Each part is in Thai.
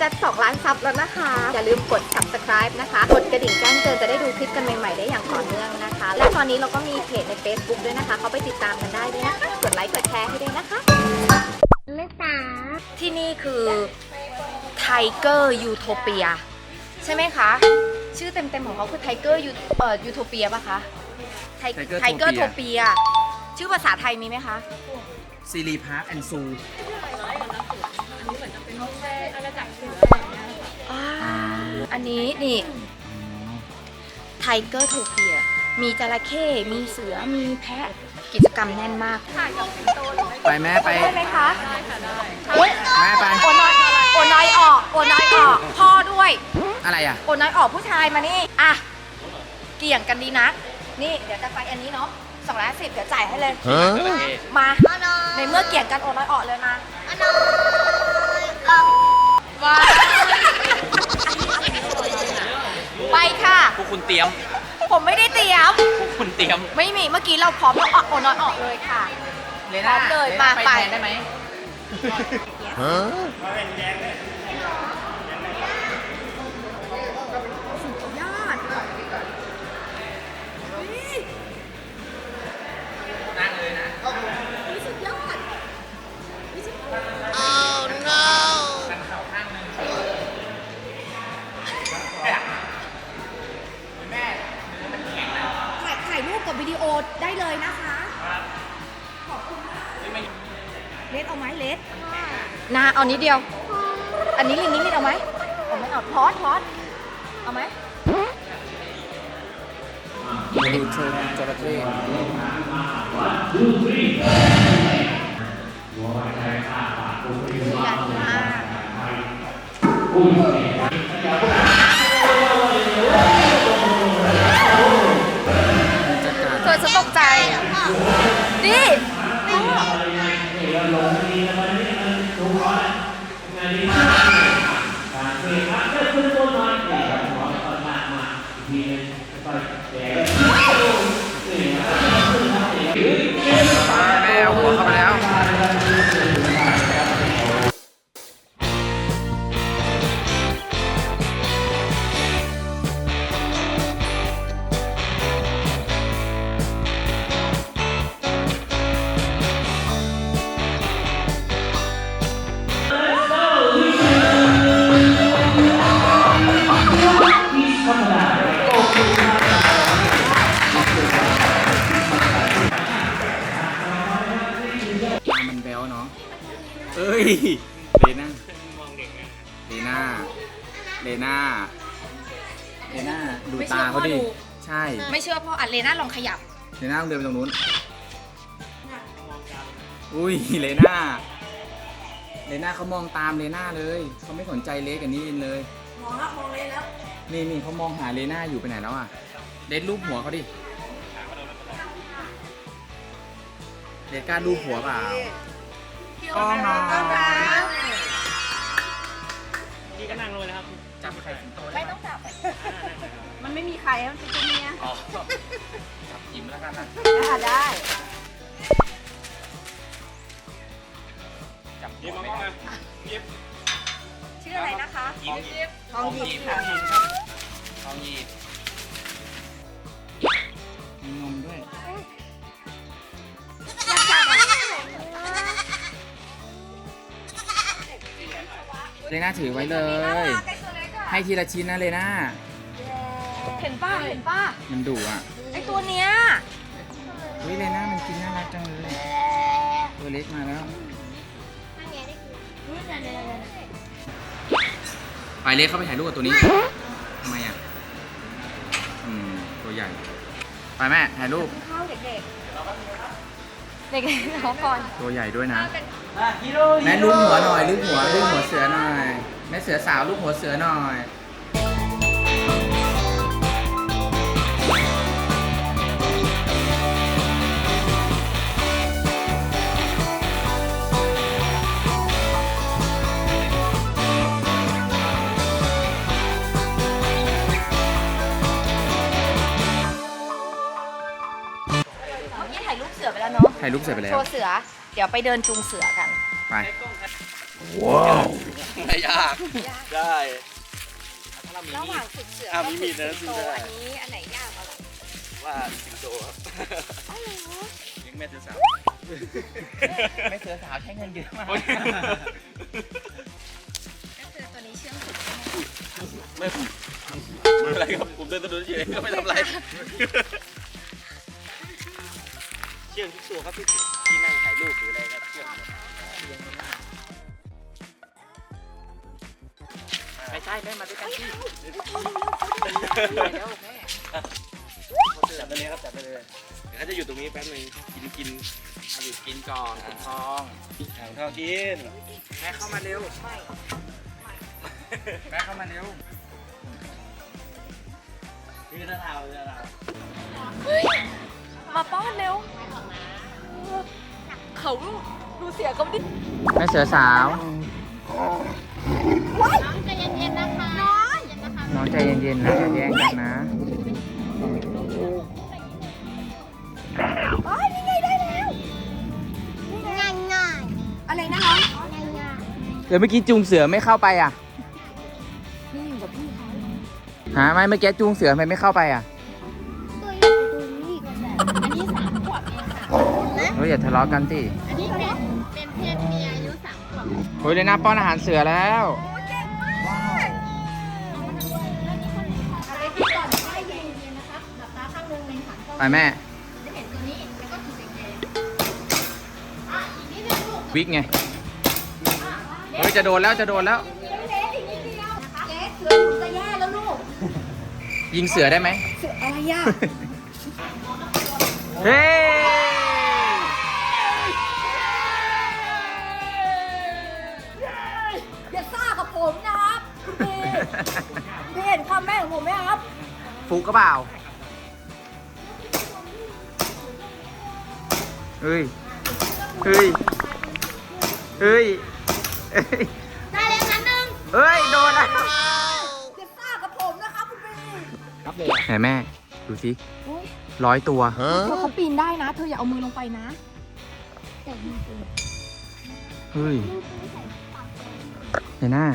จะ2ล้านซับแล้วนะคะ อย่าลืมกด subscribe นะคะ กดกระดิ่งแจ้งเตือนจะได้ดูคลิปกันใหม่ ๆ ได้อย่างต่อเนื่องนะคะ และตอนนี้เราก็มีเพจใน Facebook ด้วยนะคะ เขาไปติดตามกันได้ด้วยนะคะ กดไลค์กดแชร์ให้ด้วยนะคะลูกสาวที่นี่คือไทเกอร์ยูโทเปียใช่ไหมคะ ชื่อเต็มๆของเขาคือไทเกอร์ยูเอ่อยูโทเปียป่ะคะไท Tiger ไทเกอร์โท Topia เปียชื่อภาษาไทยมีไหมคะ ซีรีพาร์คแอนซู อ่าอันนี้นี่ไทเกอร์โทเปียมีจระเข้มีเสือมีแพะกิจกรรมแน่นมากไปแม่ไป ได้ไหมคะเฮ้ยแม่ไป โอน้อยโอน้อยออกโอน้อยออก พ่อด้วย อะไรอะ โอน้อยออกผู้ชายมานี่อะเกี่ยงกันดีนะ นี่เดี๋ยวจะไปอันนี้เนาะสองร้อยสิบเดี๋ยวจ่ายให้เลย มา ในเมื่อเกี่ยงกันโอน้อยออกเลยมา ว้าวไปค่ะ พวกคุณเตรียม ผมไม่ได้เตรียม พวกคุณเตรียม ไม่มี เมื่อกี้เราพร้อมแล้วออกโอน้อยออกเลยค่ะ เลพร้อมเลยมาไปได้ไหมย ลสเอาไหมเลสนาเอานิดเดียว อันนี้ลิงนี้นิดเอาไหมเอาไหมเอาทอสทอสเอาไหมดูชมจระเข้ใหญ่มาก แเลน่าดูไม่เชื่ตาอเขาดิ พ่อดู ใช่ไม่เชื่อพ่ออัดเลน่าลองขยับ เลน่าต้องเดินไปตรงนู้น อุ้ยเลน่า เลน่าเขามองตามเลน่าเลยเขาไม่สนใจเลสกับนี่เลย มองแล้วมองเลนแล้วนี่นี่เขามองหาเลน่าอยู่ไปไหนแล้วอะเลสรูปหัวเขาดิเลสกล้ารูปหัวเปล่า กล้องน้อยนี่ก็นั่งลงเลยนะครับ จับไข่สิงโตไม่ต้องจับมันไม่มีใครมันเป็นตัวเมียอ๋อจับยิ้มแล้วกันนะอะได้ จับหัยิบวมาไม่เข้าได้มายิบชื่ออะไรนะคะยิบยิบทองหยิบค่ะ ทองหยีบมีนมด้วย เลน่าถือไว้เลย ให้ทีละชิ้นนะเลน่าเห็นป้าเห็นป้ามันดุอะไอตัวเนี้ยเฮ้ยเลน่ามันกินน่ารักจังเลยตัวเล็กมาแล้วไปเล็กเข้าไปถ่ายรูปกับตัวนี้ทำไมอะอืมตัวใหญ่ไปแม่ถ่ายรูปข้าวเด็กๆเด็กๆน้องก่อนตัวใหญ่ด้วยนะเป็น แม่ลูบหัวหน่อยลูบหัวลูบหัวเสือหน่อย แม่เสือสาวลูบหัวเสือหน่อยเมื่อกี้ถ่ายรูปเสือไปแล้วเนาะถ่ายรูปเสร็จไปแล้โชวว์เสือเดี๋ยวไปเดินจูงเสือกัน ไปไม่ยากยาก ได้ ระหว่างฝึกเสืออะกับมีมีฝึกดนะสิงโตซื้อได้อันนี้อันไหนยากกว่ากันว่าสิงโตครับอ๋อเหรอเลี้ยงแม่เสือสาวไม่เสือสาวใช้เงินเยอะมาก ก็คือตัวนี้เชื่องสุดใช่ไหมไม่ไม่เป็นไรครับ ผมเดินถนนเฉยก็ไม่ทำไร เชื่องทุกตัวครับที่ที่นั่งถ่ายรูปหรือ ช่แม่มาด้วยกันที่จับไปเลยครับจับไปเลยเดี๋ยวเขาจะอยู่ตรงนี้แป๊บนึงกินกินหยุดกินก่อนคุณทองอ่างทองกินแม่เข้ามาเร็วไม่แม่เข้ามาเร็วนี่ก็ท่าเรือเรามาป้อนเร็วเขาดูเสียงเขาดิแม่เสือสาวน้องใจเย็ นนะคะน้องใจเย็นๆนะอย่าแย่งกันนะอ๋อนี่ไงได้แล้วง่ายง่ายอะไรนะคะง่ายง่ายเดี๋ยวเมื่อกี้จูงเสือไม่เข้าไปอะนี่อยู่กับพี่เขาหาไม่เมื่อกี้จูงเสือทำไมไม่เข้าไปอะตัวใหญ่กว่าตัวนี้อีกแต่อันนี้สามขวบเองค่ะนะเฮ้ยอย่าทะเลาะกันสิอันนี้เป็นเป็นเพศเมียอายุสามขวบเฮ้ยเลยน่าป้อนอาหารเสือแล้ว ไปแม่ จะเห็นตัวนี้แล้วก็ขีดแดงอะอีกนิดนึงลูกวิกไงเฮ้ยจะโดนแล้วจะโดนแล้วๆเล็กๆอีกนิดเดียวนะคะเล็กเสือหนูจะแย่แล้วลูก ยิงเสือได้ไหม เสืออะไรอะเฮ้ยอย่าซ่ากับผมนะครับคุณพี่พี่เห็นความแม่ของผมไหมครับ ฟุกก็เปล่า เฮ้ยเฮ้ย เฮ้ย เฮ้ย ได้เลยครั้งหนึ่งเฮ้ย โดนแล้วอย่าซ่ากับผมนะครับคุณพี่ครับเลยไหนแม่ ดูสิร้อยตัวเธอเขาปีนได้นะ เธออย่าเอามือลงไปนะเฮ้ยเดี๋ยวหน้า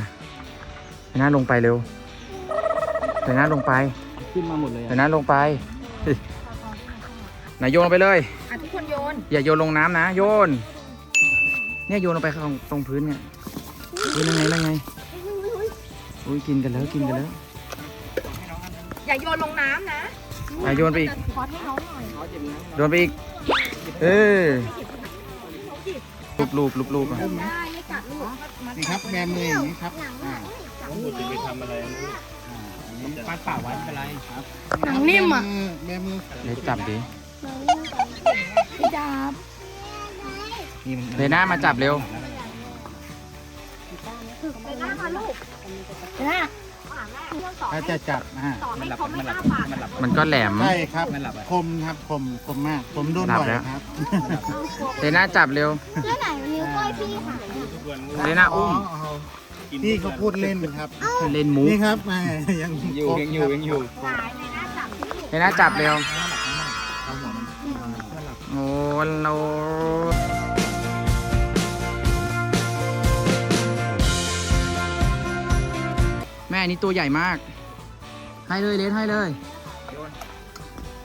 เดี๋ยวหน้าลงไปเร็วเดี๋ยวหน้าลงไป ขึ้นมาหมดเลยเดี๋ยวหน้าลงไปเฮ้ยไหนโยนลงไปเลยอะทุกค นโยนอย่าโยนลงน้ำนะโยน เนี่ยโยนลงไปตรงตรงพื้นเนี่ยอุ้ยนั่งไงนั่งไงอุ้ยกินกันแล้วกินกันแล้ว อย่าโยนลงน้ำนะอะโยนไปอีก ขอให้น้องหน่อยโยนไปอีก เออลูบลูบลูบลูบอะได้ไม่กัดลูกมันี่ครับแบมืออย่างนี้ครับอ่าคุณจะไปทำอะไรปาดป่าไว้ไม่เป็นไรครับหนังนิ่มอะแบมือเดี๋ยวจับดิพี่จับนี่มั นเลน่ามาจับเร็วไปหน้ามาลูกนะถ้าจะจับอ่าต่อให้เขาไม่อ้าปากนะมันก็แหลมใช่ครับคมครับคมคมมากผมโดนบ่อยหลับแล้วครับเลน่าจับเร็วแล้วไหนนิ้วก้อยพี่ค่ะเลน่าอุ้มพี่เขาพูดเล่นครับเล่นมุกนี่ครับอ่ายังอยู่ยังอยู่ยังอยู่หลายเลยนะจับที่ลูกเลน่าจับเร็ว นโหแม่อันนี้ตัวใหญ่มาก ให้เลยเลนให้เลย